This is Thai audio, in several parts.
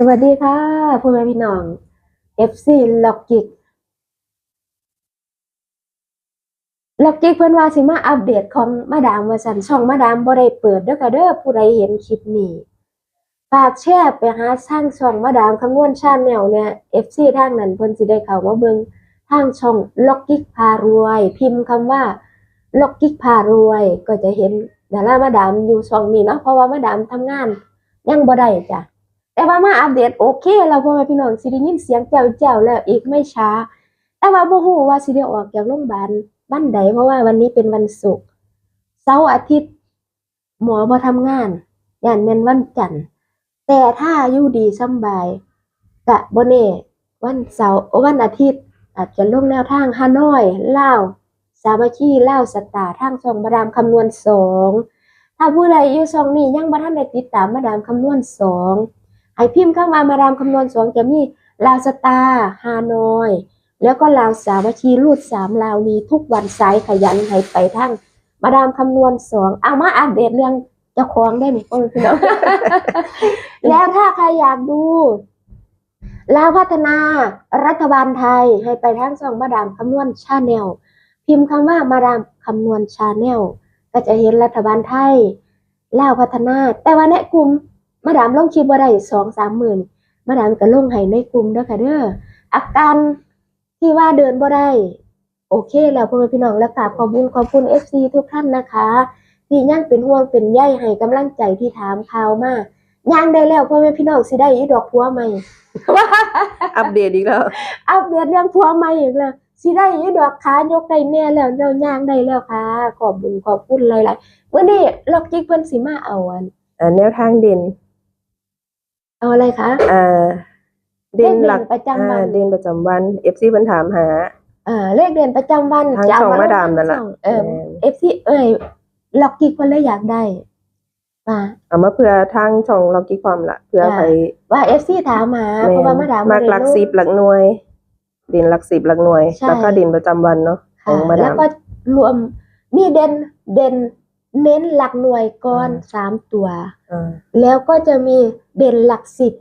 สวัสดีค่ะพ่อแม่พี่น้อง FC ล็อกกิกล็อกกิกเพิ่อนว่าสิมาอัปเดตของมาดามวาซั่นช่องมาดามบ่ได้เปิดเด้อค่ะเด้อผู้ใดเห็นคลิปนี้ฝากแชร์ไปหาทางช่องมาดามคำนวณชาแนลเนี่ย FC ทางนั้นเพิ่นสิได้เข้ามาเบิ่งทางช่องล็อกกิกพารวย พิมพ์คำว่าล็อกกิกพารวย ก็จะเห็นดารามาดามอยู่ช่องนี้เนาะเพราะว่ามาดามทำงานยังบ่ได้จ้ะ แต่ว่ามาอัปเดตโอเคแล้วพ่อแม่พี่น้องสิได้ยินเสียงเจ้าเจ้าแล้วอีกไม่ช้า แต่ว่าบ่ฮู้ว่าสิได้ออกจากโรงพยาบาลวันใดเพราะว่าวันนี้เป็นวันศุกร์เสาร์อาทิตย์ หมอบ่ทำงานย่านแม่นวันจันทร์แต่ถ้าอยู่ดีสบายกะบ่แน่วันเสาร์วันอาทิตย์ อาจจะลงแนวทางฮานอยลาวสามัคคีลาวสตาร์ทางช่องมาดามคำนวณสองถ้าผู้ใดอยู่ช่องนี้ยังบ่ทันได้ติดตามมาดามคำนวณสอง ให้พิมพ์เข้ามามาดามคำนวณสองจะมีลาวสตาฮานอย แล้วก็ลาวสามัคคีรูดสามลาวมีทุกวันสายขยันให้ไปทั้งมาดามคำนวณสองเอามาอัปเดตเรื่องเจ้าของได้ไหมพ่อพี่น้องแล้วถ้าใครอยากดูลาวพัฒนารัฐบาลไทยให้ไปทั้งสองมาดามคำนวณชาแนลพิมพ์คำว่ามาดามคำนวณชาแนลก็จะเห็นรัฐบาลไทยลาวพัฒนา แต่ว่าในกลุ่ม มาดามลงคลิปบ่ได้สองสามหมื่นมาดามก็ลงให้ในกลุ่มเด้อค่ะเด้ออาการที่ว่าเดินบ่ได้โอเค แล้วพ่อแม่พี่น้องและกราบขอบคุณขอบคุณ FC ทุกท่านนะคะที่ยังเป็นห่วงเป็นใยให้กำลังใจที่ถามข่าวมาย่างได้แล้วพ่อแม่พี่น้องสิได้อีดอกพัวใหม่อัปเดตอีกแล้ว อัปเดตเรื่องพัวใหม่อีกแล้วสิได้อีดอกขายกได้แน่แล้วเดี๋ยวย่างได้แล้วค่ะ ขอบคุณขอบคุณหลายๆมื้อนี้ล็อกจิกเพิ่นสิมาเอาอันอ่าแนวทางเด่น เอาอะไรคะ อ่าเด่นหลักเลขเด่นประจำวัน อ่าเด่นประจำวัน FC เพิ่นถามหา เอ่อเลขเด่นประจำวันทางจะเช่องมาดามนั่นล่ะช่องเออเอฟซีเอ้ยล็อกกี้คนเลยอยากได้มาเอามาเพื่อทางช่องล็อกกี้ความละเพื่อจ้ะไปว่าเอฟซีถามมา เพราะว่ามาดามมากหลักบ่ได้สิบหลักหน่วย เด่นหลักสิบหลักหน่วย ใช่ แล้วก็เด่นประจำวันเนาะขค่ะองมาแล้ดาวมก็รวมมีเด่นเด่น เน้นหลักหน่วยก่อนอืมสามตัวอ่าแล้วก็จะมีเด่นหลักสิบ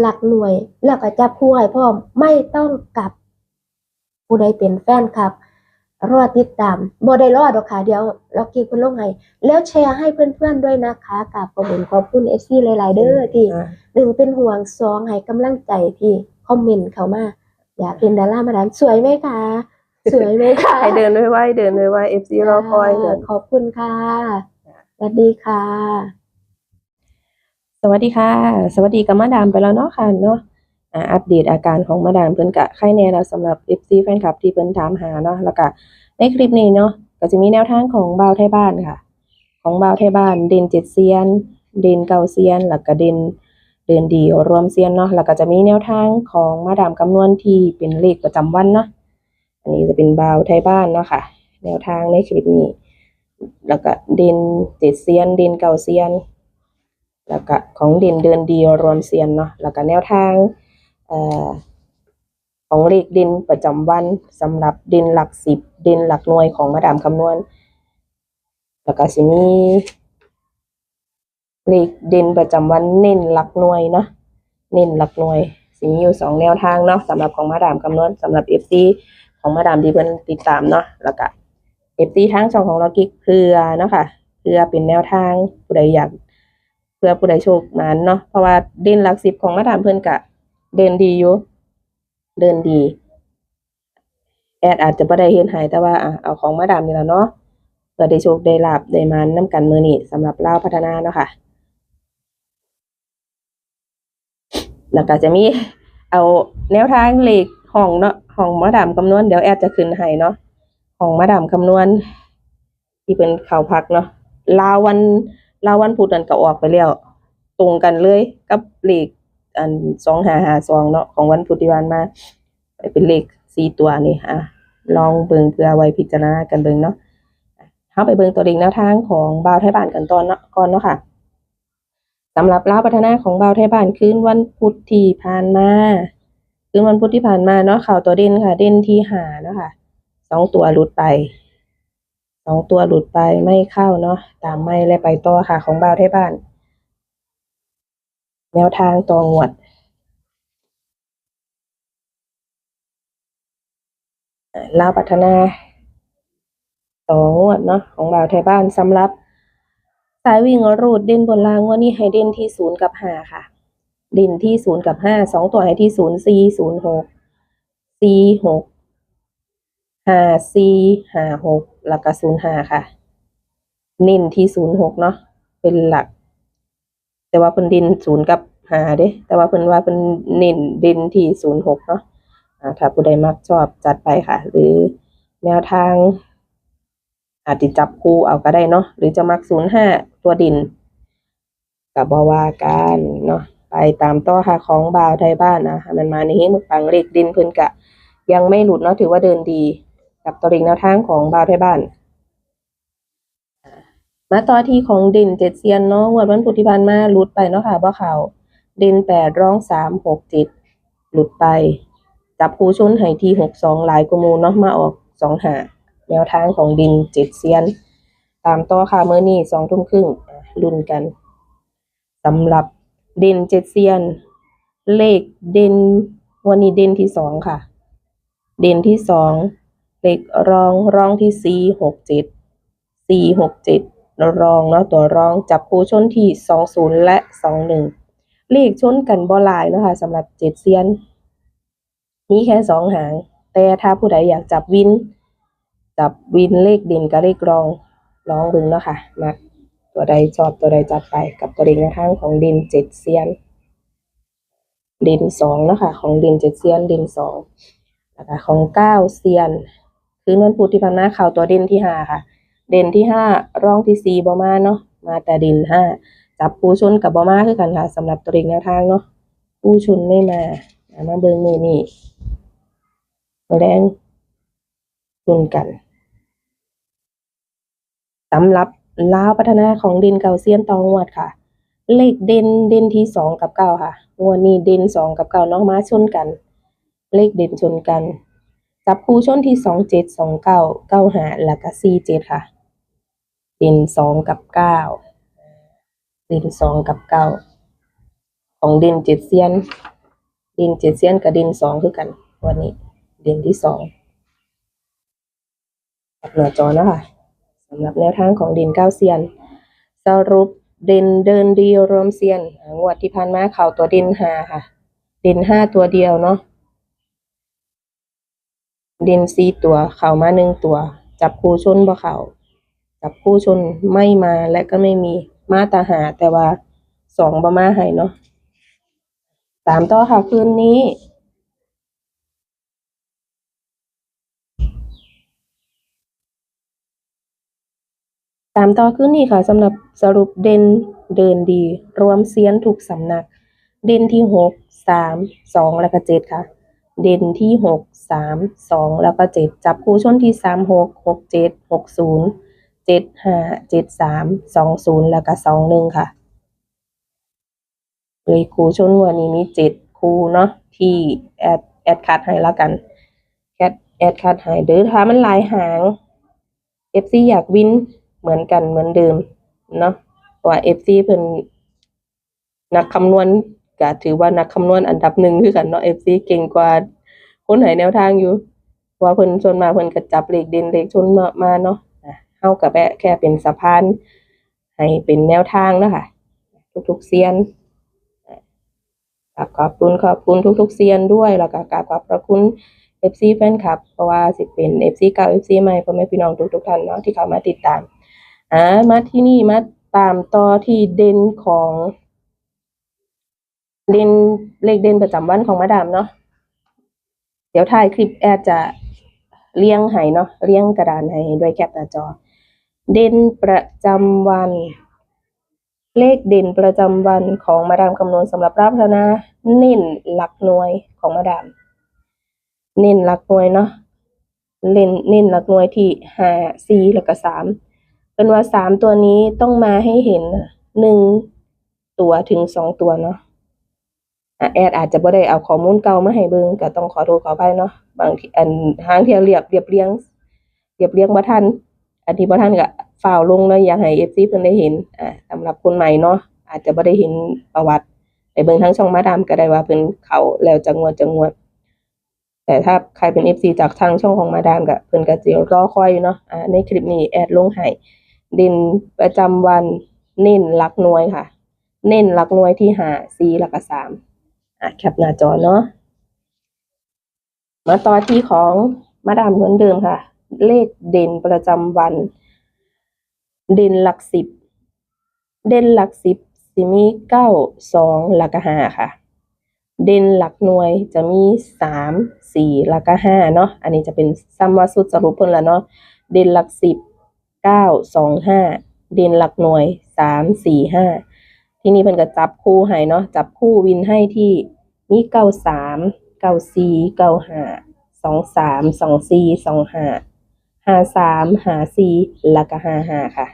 หลักหน่วย แล้วก็จับคู่ให้พร้อมไม่ต้องกลับผู้ใดเป็นแฟนครับ รอติดตามบ่ได้รอดอกค่ะเดี๋ยวล็อกกี้คุณลงให้แล้วแชร์ให้เพื่อนๆด้วยนะคะกับขอบคุณขอบคุณเอซี่หลายๆ เด้อที่อ่าหนึ่งเป็นห่วงสองให้กำลังใจที่คอมเมนต์เขามาอยากเห็นดารามาดามสวยไหมคะ สวยไหมคะให้เดินไว้ๆเดินไว้ๆ FC รอคอยเดินขอบคุณค่ะ สวัสดีค่ะ สวัสดีค่ะ สวัสดีกับมาดามไปแล้วเนาะค่ะเนาะอ่าอัปเดตอาการของมาดามเพิ่นกะไข้แน่แล้วสำหรับ FC แฟนคลับที่เพิ่นถามหาเนาะแล้วก็ในคลิปนี้เนาะก็จะมีแนวทางของบ่าวไทยบ้านค่ะ ของบ่าวไทยบ้าน เด่นเจ็ดเซียน เด่นเก้าเซียนแล้วก็เด่นเดินดีรวมเซียนเนาะแล้วก็จะมีแนวทางของมาดามคำนวณที่เป็นเลขประจำวันเนาะ อันนี้จะเป็นบาวไทยบ้านเนาะค่ะ แนวทางในคลิปนี้ แล้วก็เด่นเจ็ดเซียน เด่นเก้าเซียน แล้วก็ของเด่นเดินดีรวมเซียนเนาะ แล้วก็แนวทางอของเลขเด่นประจำวันสำหรับเด่นหลักสิบ เด่นหลักหน่วยของมาดามคำนวณ แล้วก็สิมีเลขเด่นประจำวันเน้นหลักหน่วยเนาะเน้นหลักหน่วยสิมีอยู่สองแนวทางเนาะสำหรับของมาดามคำนวณสำหรับเอฟซี ของมาดามที่เพิ่อนติดตามเนาะแล้วก็เอฟซีทางช่องของเรากิกเพื่อเนาะค่ะเพื่อเป็นแนวทางผู้ใดอยากเพื่อผู้ใดโชคนั้นเนาะเพราะว่าเด่นหลักสิบของมาดามเพิ่อนกะเดินดีอยู่เดินดี แอดอาจจะบ่ได้เห็นหายแต่ว่าเอาของมาดามนี่แหละเนาะเพื่อได้โชคได้ลาบได้มาน้ำกันมือนี้สำหรับเล่าพัฒนาเนาะค่ะแล้วก็จะมีเอาแนวทางเลขห้องเนาะ ห้องมาดามคำนวณเดี๋ยวแอดจะขึ้นให้เนาะห้องมาดามคำนวณ ที่เป็นข่าวพักเนาะลาววันลาววันพุธนั่นก็ออกไปแล้วตรงกันเลยกับเลขอันสองหาหาสองเนาะของวันพุธที่ผ่านมาไปเป็นเลขสี่ตัวนี่อะลองเบิงเพื่อไว้พิจารณากันเบิงเนาะเข้าไปเบิงตัวเลขแนวทางของบ่าวไทยบ้านกันตอนเนาะก่อนเนาะค่ะสำหรับลาวพัฒนาของบ่าวไทยบ้านคืนวันพุธที่ผ่านมา คือวันพุธที่ผ่านมาเนาะข่าวตัวเด่นค่ะ เด่นที่หาเนาะค่ะสองตัวหลุดไปสองตัวหลุดไปไม่เข้าเนาะตามไม่และไปต่อค่ะ ของบ่าวที่บ้าน แนวทางต่องวดลาวพัฒนาต่องวดเนาะของบ่าวไทยบ้านสำหรับ สายวิ่งรูดเด่นบนรางว่านี่ห้เด่นที่ศูนย์กับหาค่ะ ด่นที่ศูนย์กับห้าสองตัวให้ที่ศูนย์สี่ศูนย์หกสี่หกห้าสี่ห้าหกแล้วก็ศูนย์ห้าค่ะ เน้นที่ศูนย์หกเนาะเป็นหลัก แต่ว่าเพิ่นด่นศูนย์กับหาเด้ แต่ว่าเพิ่นว่าเพิ่นเน้นด่นที่ศูนย์หกเนาะถ้าผู้ใดมักชอบจัดไปค่ะ หรือแนวทาง อาจจะจับคู่เอาก็ได้เนาะหรือจะมักศูนย์ห้าตัวดินกับบว่ากันเนาะ ไปตามต่อค่ะของบ่าวไทยบ้านนะมันมาในเฮงมึกปังเลขดินเพิ่นกะ ยังไม่หลุดเนาะถือว่าเดินดี กับตัวเลขแนวทางของบ่าวไทยบ้าน มาต่อที่ของด่นเจ็ดเซียนเนาะงวดวันพุธที่ผ่านมาหลุดไปเนาะค่ะบ่เขาเด่นแปดร้องสามหกเจ็ดหลุดไป จับคู่ชนให้ที่หกสองหลายกว่าหมูเนาะมาออกสองหาแนวทางของดินเจ็ดเซียน ตามต่อค่ะเมื่อนี้สองทุ่มครึ่งอะลุ้นกันสำหรับ เด่นเจ็ดเซียน เลขเด่นวันนี้เด่นที่สองค่ะ เด่นที่สองเลขรองรองที่สี่หกเจ็ดสี่หกเจ็ดรองเนาะตัวรองจับคู่ชนที่สองศูนย์และสองหนึ่งเลขชนกันบ่ลายเนาะคะสำหรับเจ็ดเซียนมีแค่สองหาง แต่ถ้าผู้ใดอยากจับวิน จับวินเลขเด่นกับเลขรองลองบึงเนาะค่ะมัก ตัวใดชอบตัวใดจัดไปกับตัวเด่นในทางของดินเจ็ดเซียน ดินสองนะค่ะของดินเจ็ดเซียนดินสองแล้วก็ของเก้าเซียน คือนวันพุธที่ผ่านมาข่าวตัวเด่นที่ห้าค่ะ เด่นที่ห้าร่องที่สี่บอมาเนาะมาแต่ดินห้าจับปูชนกับบอมาคือกันค่ะสำหรับตัวเด่นแนวทางเนาะปูชนไม่มามาเบิงมือนี่แรงดุนกันสำหรับ ลาวพัฒนาของเด่นเก่าเซียนตองวดค่ะ เลขเด่นเด่นที่สองกับเก้าค่ะงวดนี้เด่นสองกับเก้าน้องม้าชนกัน เลขเด่นชนกันจับคู่ชนที่สองเจ็ดสองเก้าเก้าหาแล้วก็สี่เจ็ดค่ะ เด่นสองกับเก้าเด่นสองกับเก้าของเด่นเจ็ดเซียน เด่นเจ็ดเซียนกับเด่นสองคือกัน วันนี้ เด่นที่สองกับหน้าจอนะคะ สำหรับแนวทางของเด่นเก้าเซียน สรุปเด่นเดินดีรวมเซียนงวดที่ผ่านมาเข่าตัวเด่นหาค่ะ เด่นห้าตัวเดียวเนาะเด่นสี่ตัวเข้ามาหนึ่งตัว จับคู่ชนบ่เข้าจับคู่ชนไม่มาและก็ไม่มีมาตาหาแต่ว่าสองบ่มาให้เนาะตามต่อค่ะคืนนี้ ตามต่อคืนนี้ค่ะสำหรับสรุปเด่นเดินดี รวมเซียนทุกสำนัก เด่นที่หกสามสองแล้วก็เจ็ดค่ะ เด่นที่หกสามสองแล้วก็เจ็ดจับคู่ชนที่สามหกหกเจ็ดหกศูนย์เจ็ดห้าเจ็ดสามสองศูนย์แล้วก็สองหนึ่งค่ะเลยคู่ชนวันนี้มีเจ็ดคู่เนาะที่แอดแอดคัดให้แล้วกันแอดแอดคัดให้หรือถ้ามันหลายหางเอฟซีอยากวิน เหมือนกันเหมือนเดิมเนาะว่าเอฟซีเพิ่นนักคำนวณก็ถือว่านักคำนวณอันดับหนึ่งคือกันเนาะ FC เก่งกว่าคนไหนแนวทางอยู่ ว่าเพิ่นส่วนมาเพิ่นก็จับเลขเด่นเลขชนมามาเนาะอะเฮาก็แค่แค่เป็นสะพานให้เป็นแนวทางเนาะค่ะ ทุกๆเซียนอะขอบคุณขอบคุณทุกๆเซียนด้วยแล้วก็กราบขอบพระคุณ FC แฟนคลับเพราะว่าสิเป็น FC เก่า FC ใหม่พ่อแม่พี่น้องทุกๆท่านเนาะที่เข้ามาติดตาม อ่ามาที่นี่มาตามต่อที่เด่นของเด่นเลขเด่นประจำวันของมาดามเนาะเดี๋ยวถ่ายคลิปแอดจะเรียงให้เนาะเรียงกระดานให้ด้วยแคปหน้าจอ เด่นประจำวัน เลขเด่นประจำวันของมาดามคำนวณสำหรับรับแล้วนะเน้นหลักหน่วยของมาดาม เน้นหลักหน่วยเนาะเล่นเน้นหลักหน่วยที่ห้าสี่แล้วก็สาม เป็นว่าสามตัวนี้ต้องมาให้เห็นหนึ่งตัวถึงสองตัวเนาะแอดอาจจะบ่ได้เอาข้อมูลเก่ามาให้เบิงก็ต้องขอโทษขออภัยเนาะบางทีอันทางที่เรียบเรียบเรียง เรียบเรียงบ่ทันอันที่บ่ทันก็ฝ่าวลงเนาะอยากให้ FC เพิ่นได้เห็นอ่าสำหรับคนใหม่เนาะอาจจะบ่ได้เห็นประวัติไปเบิงทางช่องมาดามก็ได้ว่าเพิ่นเขาแล้วจังงวดจังงวดแต่ถ้าใครเป็น FC จากทางช่องของมาดามก็เพิ่นก็สิรอคอยอยู่เนาะอ่าในคลิปนี้แอดลงให้ ด่นประจำวันเน้นหลักหน่วยค่ะ เน้นหลักหน่วยที่ห้า4แล้วก็3อะแคปหน้าจอเนาะมาต่อที่ของมาดามเหมือนเดิมค่ะ เลขเด่นประจำวัน เด่นหลักสิบ เด่นหลักสิบสิมีเก้าสองแล้วก็ห้าค่ะ เด่นหลักหน่วยจะมีสามสี่แล้วก็ห้าเนาะอันนี้จะเป็นซ้ำว่าสุดสรุปเพิ่นละเนาะเด่นหลักสิบ เก้าสองห้าเด่นหลักหน่วยสามสี่ห้าที่นี่เพิ่นก็จับคู่ให้เนาะจับคู่วินให้ที่มีเก้าสามเก้าสี่เก้าห้าสองสามสองสี่สองห้าห้าสามห้าสี่แล้วก็ห้าห้าค่ะ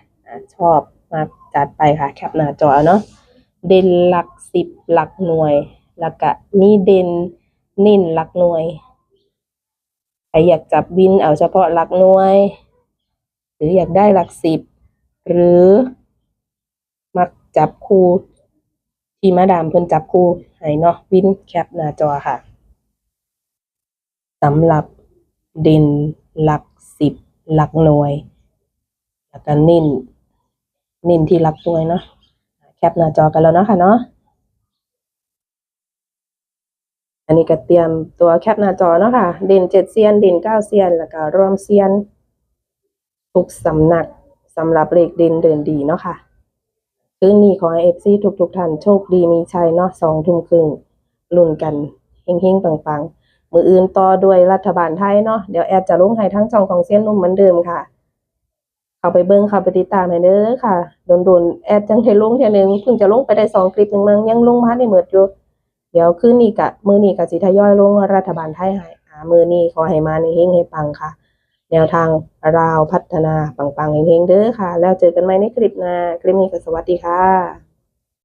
ชอบมาจัดไปค่ะแคปหน้าจอเนาะเด่นหลักสิบหลักหน่วย แล้วก็มีเด่นเน้นหลักหน่วยใครอยากจับบินเอาเฉพาะหลักหน่วย หรืออยากได้หลักสิบ หรือมักจับคู่ที่มาดามเพิ่นจับคู่ให้เนาะวินแคปหน้าจอค่ะสำหรับเด่นหลักสิบหลักหน่วย แล้วก็เน้นเน้นที่หลักหน่วยเนาะแคปหน้าจอกันแล้วเนาะค่ะเนาะอันนี้ก็เตรียมตัวแคปหน้าจอเนาะค่ะ เด่นเจ็ดเซียน เด่นเก้าเซียน แล้วก็รวมเซียน ทุกสำนักสำหรับเลขเด่นเดินดีเนาะค่ะคืนนี้ขอให้เอฟซีทุกทุกท่านโชคดีมีชัยเนาะสองทุ่มครึ่งลุ้นกันเฮงๆปังๆ มืออื่นต่อด้วยรัฐบาลไทยเนาะเดี๋ยวแอดจะลงให้ทั้งช่องของเซียนนุ่มเหมือนเดิมค่ะ เข้าไปเบิ้งเข้าไปติดตามให้เด้อค่ะโดนๆแอดจังให้ลงเทีนึงเพิ่งจะลงไปได้สองคลิปหนึ่งมั้งยังลงมาได้เหมือดอยู่เดี๋ยวคืนนี้กะมือนี้กะสิทยอยลงรัฐบาลไทยให้อ่ามือนี้ขอให้มาในเฮงให้ปังค่ะ แนวทางราวพัฒนาปังๆเฮงๆเด้อค่ะ แล้วเจอกันใหม่ในคลิปหน้า คลิปนี้ก็สวัสดีค่ะ